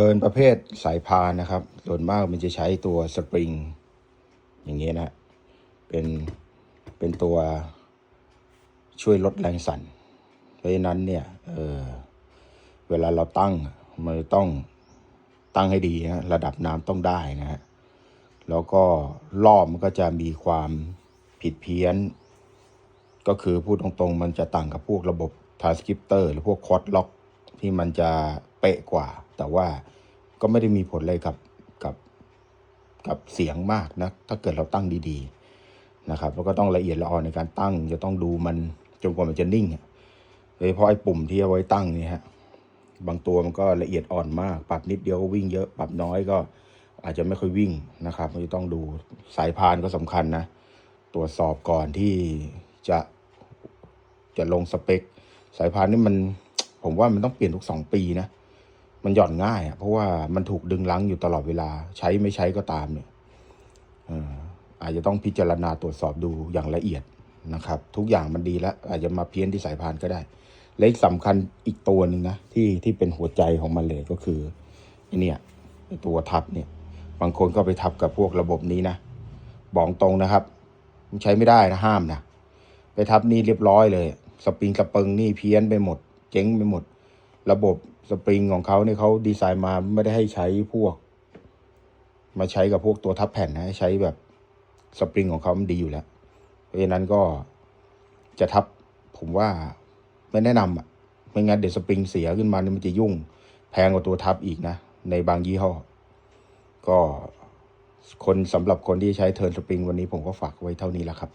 ทิร์นประเภทสายพานนะครับ ส่วนมากมันจะใช้ตัวสปริง อย่างเงี้ยนะเป็นเป็นตัวช่วยลดแรงสั่น เพราะฉะนั้นเนี่ยเออเวลาเราตั้งมันต้องตั้งให้ดีนะระดับน้ำต้องได้นะฮะแล้วก็รอบมันก็จะมีความผิดเพี้ยน ก็คือพูดตรงๆ มันจะต่างกับพวกระบบทาร์สคริปเตอร์ หรือพวกคอร์ดล็อก ที่มันจะเป๊ะกว่า แต่ว่าก็ไม่ได้มีผลเลยกับกับกับเสียงมากนะถ้าเกิดเราตั้งดีๆนะครับแล้วก็ต้องละเอียดละออในการตั้งจะต้องดูมันจนกว่ามันจะนิ่งโดยเฉพาะไอ้ปุ่มที่เอาไว้ตั้งนี่ฮะบางตัวมันก็ละเอียดอ่อนมาก ปรับนิดเดียวก็วิ่งเยอะ ปรับน้อยก็อาจจะไม่ค่อยวิ่งนะครับมันจะต้องดูสายพานก็สำคัญนะ ตรวจสอบก่อนที่จะจะลงสเปค สายพานนี่มัน ผมว่ามันต้องเปลี่ยนทุกสองปีนะ มันหย่อนง่ายอะเพราะว่ามันถูกดึงลังอยู่ตลอดเวลา ใช้ไม่ใช้ก็ตามเนี่ยอ่ออาจจะต้องพิจารณาตรวจสอบดูอย่างละเอียดนะครับ ทุกอย่างมันดีแล้ว อาจจะมาเพี้ยนที่สายพานก็ได้ และอีกสำคัญอีกตัวหนึ่งนะที่ที่เป็นหัวใจของมันเลยก็คืออ้เนี่ยตัวทับเนี่ยบางคนก็ไปทับกับพวกระบบนี้นะบอกตรงนะครับมันใช้ไม่ได้นะห้ามนะไปทับนี่เรียบร้อยเลย สปริงสปริงนี่เพี้ยนไปหมด เจ๊งไปหมด ระบบสปริงของเขาเนี่ยเขาดีไซน์มาไม่ได้ให้ใช้พวก มาใช้กับพวกตัวทับแผ่นนะใช้แบบสปริงของเขามันดีอยู่แล้ว เพราะฉะนั้นก็จะทับผมว่าไม่แนะนำอะไม่งั้นเดี๋ยวสปริงเสียขึ้นมานี่มันจะยุ่งแพงกว่าตัวทับอีกนะ ในบางยี่ห้อ ก็คนสำหรับคนที่ใช้เทิร์นสปริงวันนี้ผมก็ฝากไว้เท่านี้แหละครับ